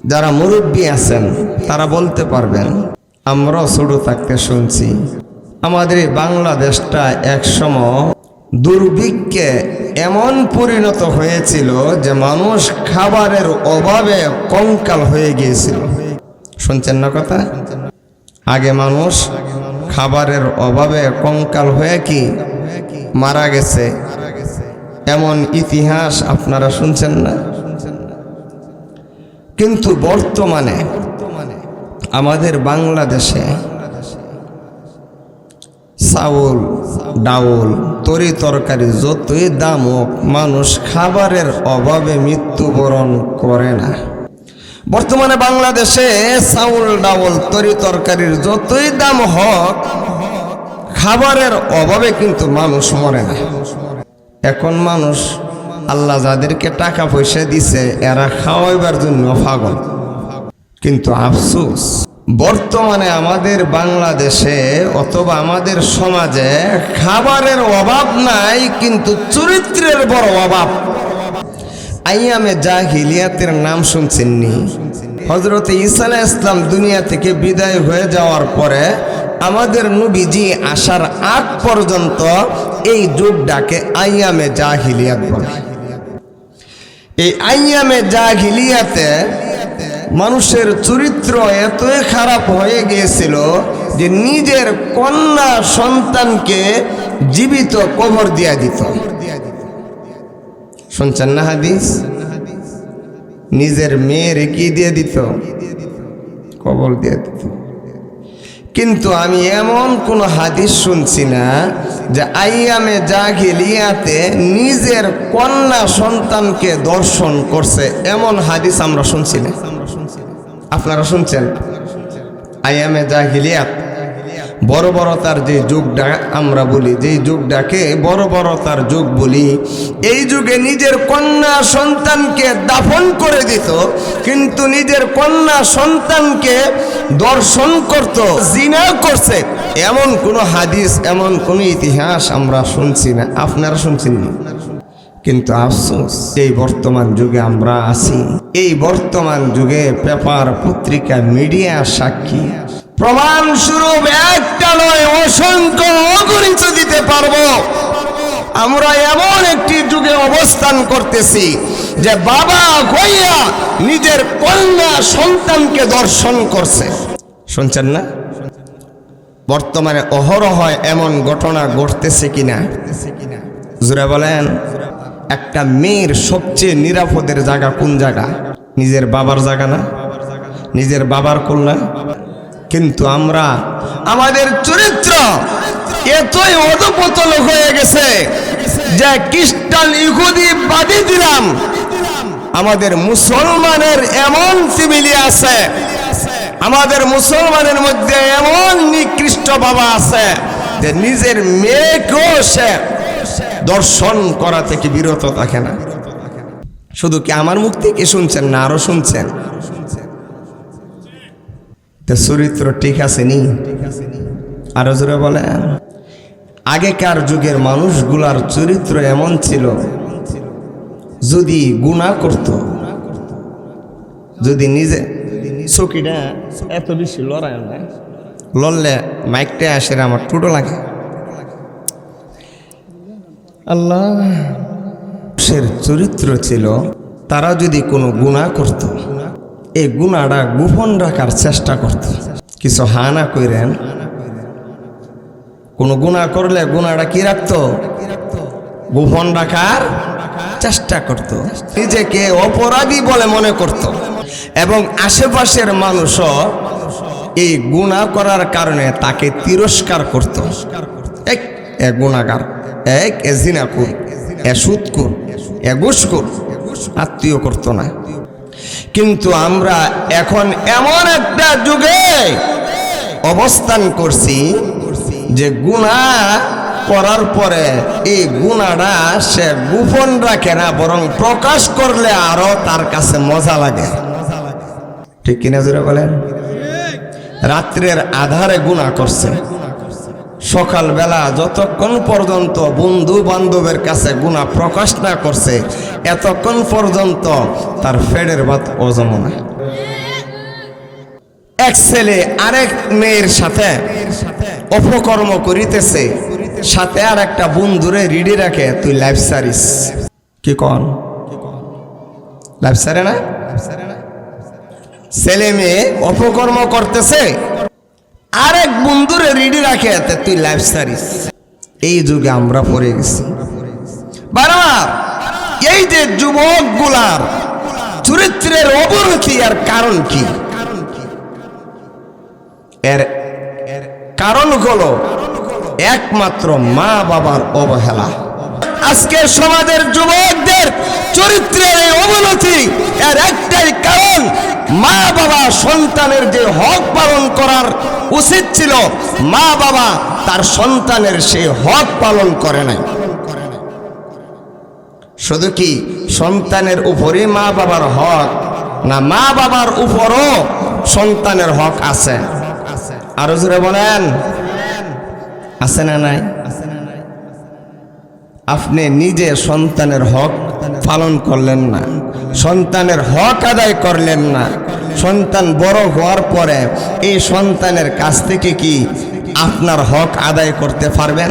যারা মুরব্বী আছেন, তারা বলতে পারবেন আমরাও ছোট থাকতে শুনছি, আমাদের এই বাংলাদেশটা একসময় দুর্ভিক্ষে এমন পরিণত হয়েছিল যে মানুষ খাবারের অভাবে কঙ্কাল হয়ে গিয়েছিল। শুনছেন না কথা? আগে মানুষ খাবারের অভাবে কঙ্কাল হয়ে কি মারা গেছে? এমন ইতিহাস আপনারা শুনছেন না? কিন্তু বর্তমানে আমাদের বাংলাদেশে চাউল, ডাউল, তরি তরকারি যতই দাম হোক, মানুষ খাবারের অভাবে মৃত্যুবরণ করে না। বর্তমানে বাংলাদেশে চাউল, ডাউল, তরি তরকারির যতই দাম হোক, খাবারের অভাবে কিন্তু মানুষ মরে না। এখন মানুষ আল্লাহ যাদেরকে টাকা পয়সা দিছে, এরা খাওয়াইবার জন্য পাগল। কিন্তু আফসুস, বর্তমানে আমাদের বাংলাদেশে অথবা আমাদের সমাজে খাবারের অভাব নাই, কিন্তু চরিত্রের বড় অভাব। আইয়ামে জাহিলিয়াতের নাম শুনছেননি? হজরত আলাইহিস ইসলাম দুনিয়া থেকে বিদায় হয়ে যাওয়ার পরে আমাদের নবীজি আসার আগ পর্যন্ত এই যুগটাকে আইয়ামে জাহিলিয়াত বলে। এই আইয়ামে জাহিলিয়াতে মানুষের চরিত্র এতই খারাপ হয়ে গিয়েছিল যে নিজের কন্যা সন্তানকে জীবিত কবর দিয়া দিত। শুনছেন না হাদিস? নিজের মেয়ের কি দিয়ে দিত? কবর দিয়ে দিত। কিন্তু আমি এমন কোন হাদিস শুনছি না যে আইয়ামে জাহিলিয়াতে নিজের কন্যা সন্তানকে দর্শন করছে। এমন হাদিস আমরা শুনছি না। আপনারা শুনছেন? আইয়ামে জাহিলিয়াত বড় বড়তার যে যুগটা আমরা বলি, যে যুগটাকে বড় বড়তার যুগ বলি, এই যুগে নিজের কন্যা সন্তানকে দাফন করে দিত, কিন্তু নিজের কন্যা সন্তানকে দর্শন করত, জিনা করছে। এমন কোনো হাদিস, এমন কোনো ইতিহাস আমরা শুনছি না, আপনারা শুনছেন না। কিন্তু আফসোস, এই বর্তমান যুগে আমরা আছি। এই বর্তমান যুগে পেপার, পত্রিকা, মিডিয়া সাক্ষী। প্রমাণ স্বরূপ একটা নয়, অসংখ্য অগণিত দিতে পারব। আমরা এমন একটি যুগে অবস্থান করতেছি যে বাবা হইয়া নিজের কন্যা সন্তানকে দর্শন করছে। শুনছেন না? বর্তমানে অহরহ এমন ঘটনা ঘটতেছে কিনা? জুড়ে বলেন, একটা মেয়ের সবচেয়ে নিরাপদের জায়গা কোন জায়গা? নিজের বাবার জায়গা না? নিজের বাবার কল্যাণ কিন্তু আমরা, আমাদের চরিত্র এতই অধপতল হয়ে গেছে যে খ্রিস্টান ইহুদি বাদী দিলাম। আমাদের মুসলমানের এমন ফ্যামিলি আছে, আমাদের মুসলমানের মধ্যে এমন নিকৃষ্ট বাবা আছে যে নিজের মেয়েকেও সে দর্শন করা থেকে বিরত থাকে না। শুধু কি আমার মুখ থেকে শুনছেন না আরও শুনছেন? তো চরিত্র ঠিক আছে নি? আরও জোরে বলেন। আগেকার যুগের মানুষগুলার চরিত্র এমন ছিল, যদি গুণা করত, যদি নিজে চকিটা এত বেশি লড়ায় না, লড়লে মাইকটা আসে আমার টুটো লাগে। আল্লাহ চরিত্র ছিল, তারা যদি কোনো গুণা করত এই গুণাটা গোপন রাখার চেষ্টা করত। কিছু হানা কইরেন, কোনো গুণা করলে গুণাটা কি রাখতো? গোপন রাখার চেষ্টা করত। নিজেকে অপরাধী বলে মনে করত। এবং আশেপাশের মানুষও এই গুণা করার কারণে তাকে তিরস্কার করত। এক, এ গুণাগার, এক, এ জিনাকুর, এ সুৎকুর, এ ঘুষকুর আত্মীয় করতো না। কিন্তু আমরা এখন এমন একটা যুগে অবস্থান করছি যে গুণা করার পরে এই গুণাটা সে গোপন রাখে না, বরং প্রকাশ করলে আরও তার কাছে মজা লাগে। ঠিক কিনা জোরে বলেন? রাত্রের আধারে গুণা করছে। সকালবেলা যতক্ষণ পর্যন্ত বন্ধু বান্ধবের কাছে গুণা প্রকাশ না করছে, এতক্ষণ পর্যন্ত তার ফেডের ভাত ওজন না। এক ছেলে আরেক মেয়ের সাথে অপকর্ম করিতেছে, সাথে আর একটা বন্ধুরে রিডি রাখে, তুই লাইফ সারিস। কি কন? লাইফ সারে না? ছেলে মেয়ে অপকর্ম করতেছে আরেক বন্ধুরে রিডি রাখে এতে, তুই লাইফ সারিস। এই যুগে আমরা পড়ে গেছি। বারবার, এই যে যুবকগুলার চরিত্রের অবনতি আর কারণ কি? এর কারণ হলো একমাত্র মা বাবার অবহেলা। আজকে সমাজের যুবকদের চরিত্রের এই অবনতি, এর একটাই কারণ মা বাবা সন্তানের যে হক পালন করার উচিত ছিল মা বাবা তার সন্তানের সেই হক পালন করে নাই। শুধু কি সন্তানের উপরে মা বাবার হক, না মা বাবার উপরও সন্তানের হক আছে? আরও জোরে বলেন। আছে না নাই? আপনি নিজে সন্তানের হক পালন করলেন না। সন্তানের হক আদায় করলেন না। সন্তান বড় হওয়ার পরে এই সন্তানের কাছ থেকে কি আপনার হক আদায় করতে পারবেন?